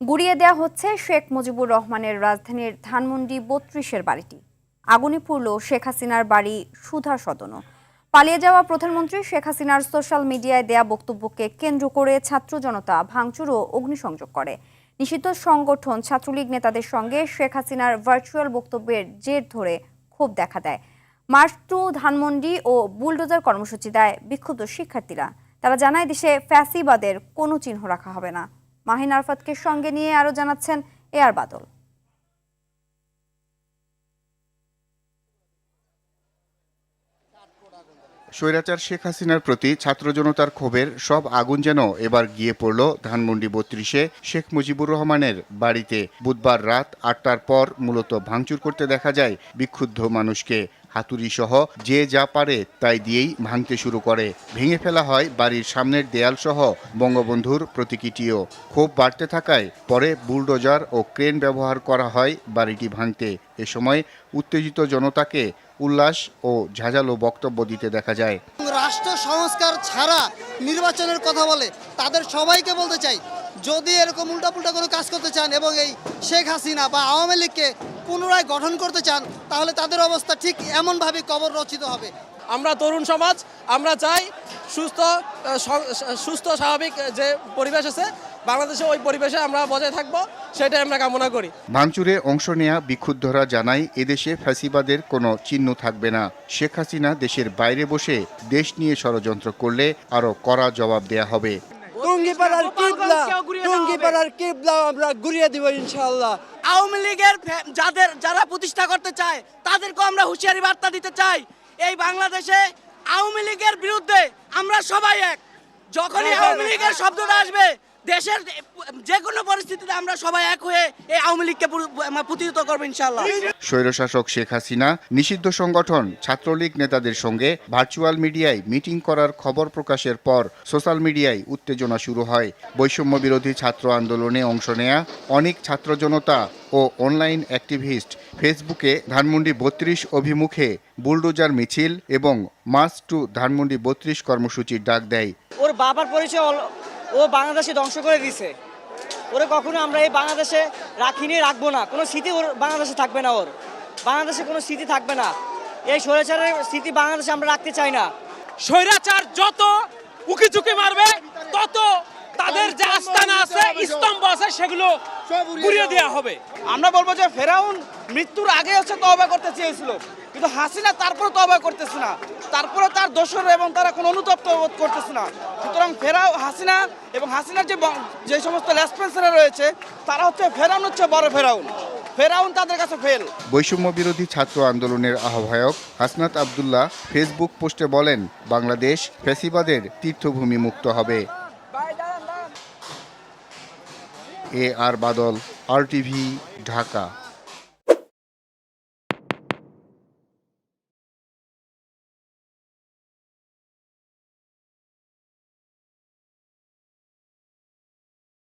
গুড়িয়ে দেওয়া হচ্ছে শেখ মুজিবুর রহমানের রাজধানীর ধানমন্ডি বত্রিশের বাড়িটি। আগুনে পুড়ল শেখ হাসিনার বাড়ি সুধা সদনও। পালিয়ে যাওয়া প্রধানমন্ত্রী শেখ হাসিনার সোশ্যাল মিডিয়ায় দেয়া বক্তব্যকে কেন্দ্র করে ছাত্র জনতা ভাঙচুর ও অগ্নিসংযোগ করে। নিষিদ্ধ সংগঠন ছাত্রলীগ নেতাদের সঙ্গে শেখ হাসিনার ভার্চুয়াল বক্তব্যের জের ধরে ক্ষোভ দেখা দেয়। মার্চ টু ধানমন্ডি ও বুলডোজার কর্মসূচি দেয় বিক্ষুব্ধ শিক্ষার্থীরা। তারা জানায়, দেশে ফ্যাসিবাদের কোনো চিহ্ন রাখা হবে না। মাহিন আরফাতকে সঙ্গে নিয়ে আরও জানাচ্ছেন এ আর বাদল। স্বৈরাচার শেখ হাসিনার প্রতি ছাত্র জনতার ক্ষোভের সব আগুন যেন এবার গিয়ে পড়ল ধানমন্ডি বত্রিশে। শেখ মুজিবুর রহমানের বাড়িতে বুধবার রাত আটটার পর মূলত ভাঙচুর করতে দেখা যায় বিক্ষুব্ধ মানুষকে। হাতুড়ি সহ যে যা পারে তাই দিয়েই ভাঙতে শুরু করে। ভেঙে ফেলা হয় বাড়ির সামনের দেয়াল সহ বঙ্গবন্ধুর প্রতীকীটিও। ক্ষোভ বাড়তে থাকায় পরে বুলডোজার ও ক্রেন ব্যবহার করা হয় বাড়িটি ভাঙতে। এ সময় উত্তেজিত জনতাকে উল্লাস ও ঝাঁঝালো বক্তব্য দিতে দেখা যায়। রাষ্ট্র সংস্কার ছাড়া নির্বাচনের কথা বলে, তাদের সবাইকে বলতে চাই যদি এরকম উল্টাপুল্টা কোনো কাজ করতে চান এবং এই শেখ হাসিনা বা আওয়ামী লীগকে পুনরায় গঠন করতে চান তাহলে তাদের অবস্থা ঠিক এমনভাবে কবর রচিত হবে। আমরা তরুণ সমাজ আমরা চাই সুস্থ সুস্থ স্বাভাবিক যে পরিবেশ আছে বাংলাদেশে ওই পরিবেশে আমরা বজায় থাকব সেটাই আমরা কামনা করি। ভাঙচুরে অংশ নেয়া বিক্ষুব্ধরা জানায় এদেশে ফ্যাসিবাদের কোনো চিহ্ন থাকবে না। শেখ হাসিনা দেশের বাইরে বসে দেশ নিয়ে ষড়যন্ত্র করলে আরও কড়া জবাব দেয়া হবে। টুঙ্গিপাড়ার কিবলা টুঙ্গিপাড়ার কিবলা আমরা ঘুরিয়ে দিব ইনশাআল্লাহ। আওয়ামী লীগের যাদের যারা প্রতিষ্ঠা করতে চায় তাদেরকে আমরা হুঁশিয়ারি বার্তা দিতে চাই। এই বাংলাদেশে আওয়ামী লীগের বিরুদ্ধে আমরা সবাই এক। যখনই আওয়ামী লীগের শব্দটা আসবে দেশের যে কোনো পরিস্থিতিতে আমরা সবাই এক হয়ে এই আওয়ামী লীগকে প্রতিহত করব ইনশাল্লাহ স্বৈরশাসক শেখ হাসিনা নিষিদ্ধ সংগঠন ছাত্রলীগ নেতাদের সঙ্গে ভার্চুয়াল মিডিয়ায় মিটিং করার খবর প্রকাশের পর সোশ্যাল মিডিয়ায় উত্তেজনা শুরু হয়। বৈষম্য বিরোধী ছাত্র আন্দোলনে অংশ নেয়া অনেক ছাত্র জনতা ও অনলাইন অ্যাক্টিভিস্ট ফেসবুকে ধানমন্ডি বত্রিশ অভিমুখে বুলডোজার মিছিল এবং মাস টু ধানমন্ডি বত্রিশ কর্মসূচির ডাক দেয়। ওর বাবার পরিচয় ও বাংলাদেশে ধ্বংস করে দিছে। ওরে কখনো আমরা এই বাংলাদেশে রাখিনি রাখব না। কোনো স্মৃতি ওর বাংলাদেশে থাকবে না ওর। বাংলাদেশে কোনো স্মৃতি থাকবে না। এই স্বৈরাচারের স্মৃতি বাংলাদেশে আমরা রাখতে চাই না। স্বৈরাচার যত উকি চুকি মারবে তত তাদের যে আস্তানা আছে স্তম্ভ আছে সেগুলো গুড়িয়ে দেওয়া হবে। আমরা বলব যে ফেরাউন মৃত্যুর আগে হচ্ছে তওবা করতে চেয়েছিল। কিন্তু হাসিনা তারপরে তওবা করতেছে না। তারপরে তার দোষর এবং তারা কোনো অনুতপ্ত বোধ করতেছে না। সুতরাং ফেরাও হাসিনা এবং হাসিনার যে যে সমস্ত লেসপেন্সাররা রয়েছে, তারা হচ্ছে ফেরাউন হচ্ছে বড় ফেরাউন। ফেরাউন তাদের কাছে ফেল বৈষম্য বিরোধী ছাত্র আন্দোলনের আহ্বায়ক হাসনাত আবদুল্লাহ ফেসবুক পোস্টে বলেন, বাংলাদেশ ফেসিবাদের তীর্থভূমি মুক্ত হবে। A R Badal R TV Dhaka.